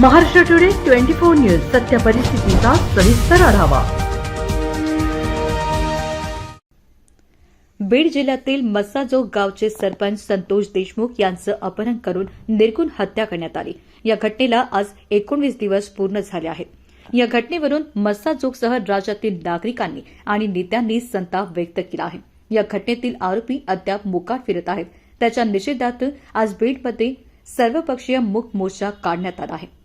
Maharashtra today twenty four news सत्य परिस्थितीचा सविस्तर आढावा. बीड जिल्ह्यातील मस्साजोग गावचे सरपंच संतोष देशमुख यांचं अपहरण करून निर्गुण हत्या करण्यात आली. या घटनेला आज एकोणवीस दिवस पूर्ण झाले आहेत. या घटनेवरून मस्साजोगसह राज्यातील नागरिकांनी आणि नेत्यांनी संताप व्यक्त केला आहे. या घटनेतील आरोपी अद्याप मोकाट फिरत आहेत. त्याच्या निषेधात आज बीडमध्ये सर्वपक्षीय मुख मोर्चा काढण्यात आला आहे.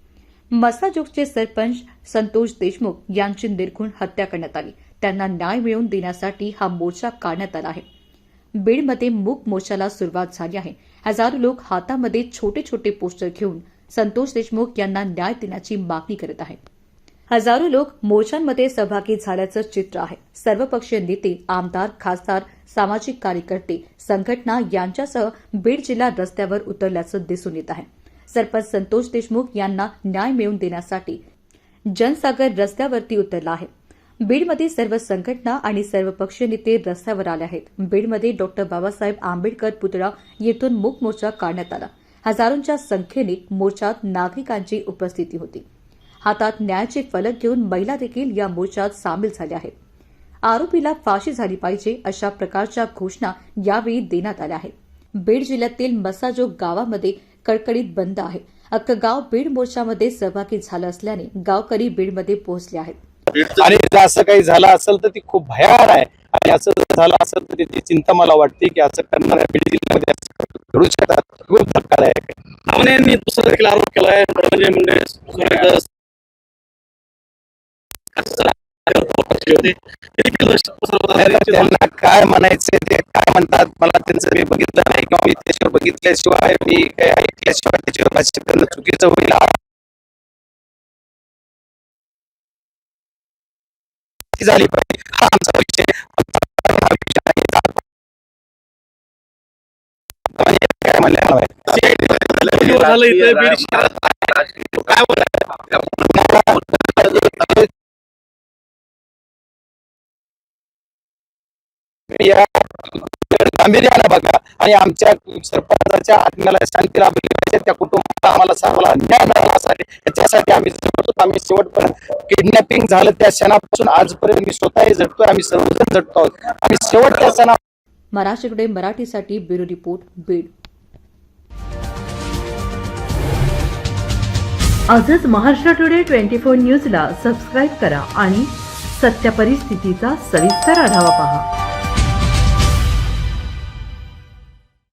मसाजोगचे सरपंच संतोष देशमुख यांची निर्घुण हत्या करण्यात आली. त्यांना न्याय मिळवून देण्यासाठी हा मोर्चा काढण्यात आला आहे. बीडमध्ये मूक मोर्चाला सुरुवात झाली आहे. हजारो लोक हातामध्ये छोटे छोटे पोस्टर घेऊन संतोष देशमुख यांना न्याय देण्याची मागणी करत आहेत. हजारो लोक मोर्चांमध्ये सहभागी झाल्याचं चित्र आहे. सर्वपक्षीय नेते आमदार खासदार सामाजिक कार्यकर्ते संघटना यांच्यासह बीड जिल्हा रस्त्यावर उतरल्याचं दिसून येत आहे. सरपंच संतोष देशमुख यांना न्याय मिळवून देण्यासाठी जनसागर रस्त्यावरती उतरला आहे. बीडमध्ये सर्व संघटना आणि सर्व पक्षीय नेते रस्त्यावर आले आहेत. बीडमध्ये डॉक्टर बाबासाहेब आंबेडकर पुतळा येथून मूक मोर्चा काढण्यात आला. हजारोंच्या संख्येने मोर्चात नागरिकांची उपस्थिती होती. हातात न्यायाचे फलक घेऊन महिला देखील या मोर्चात सामील झाल्या आहेत. आरोपीला फाशी झाली पाहिजे अशा प्रकारच्या घोषणा यावेळी देण्यात आल्या आहेत. बीड जिल्ह्यातील मसाजोग गावामध्ये कडकडीत बंद आहे. अख्खं गाव बीड मोर्चामध्ये सहभागी झालं असल्याने गावकरी बीडमध्ये पोहोचले आहेत. आणि जर असं काही झालं असेल तर ती खूप भयार आहे. आणि असं जर झालं असेल तर त्याची चिंता मला वाटते की असं करणाऱ्या बीड जिल्ह्यामध्ये घडू शकतात. खूप धक्कादायक आहे. यांनी दुसरा देखील आरोप केलाय. म्हणजे म्हणजे सुरेश होते. त्यांना काय म्हणायचं ते काय म्हणतात? मला त्यांचं मी बघितलं नाही किंवा मी त्याच्यावर बघितल्याशिवाय मी काय ऐकल्याशिवाय त्याच्यावर भाष्य करणं चुकीचं होईल. झाली पाहिजे. हा आमचा विषय काय म्हणलं? CID झालं या गांभीर्यानं बघा. आणि आमच्या सरपंचाच्या आत्म्याला शांती लाभली पाहिजे. त्या कुटुंबाला आम्हाला सर्वांना न्याय याच्यासाठी आम्ही झटतो आम्ही शेवटपर्यंत किडनॅपिंग झालं त्या क्षणापासून आजपर्यंत मी स्वतःही झटतोय. आम्ही सर्वजण झटतो आहोत. आणि शेवटच्या क्षणा महाराष्ट्र टुडे मराठीसाठी ब्युरो रिपोर्ट बीड. आजच महाराष्ट्र टुडे ट्वेंटी फोर न्यूजला सबस्क्राईब करा आणि सत्य परिस्थितीचा सविस्तर आढावा पहा.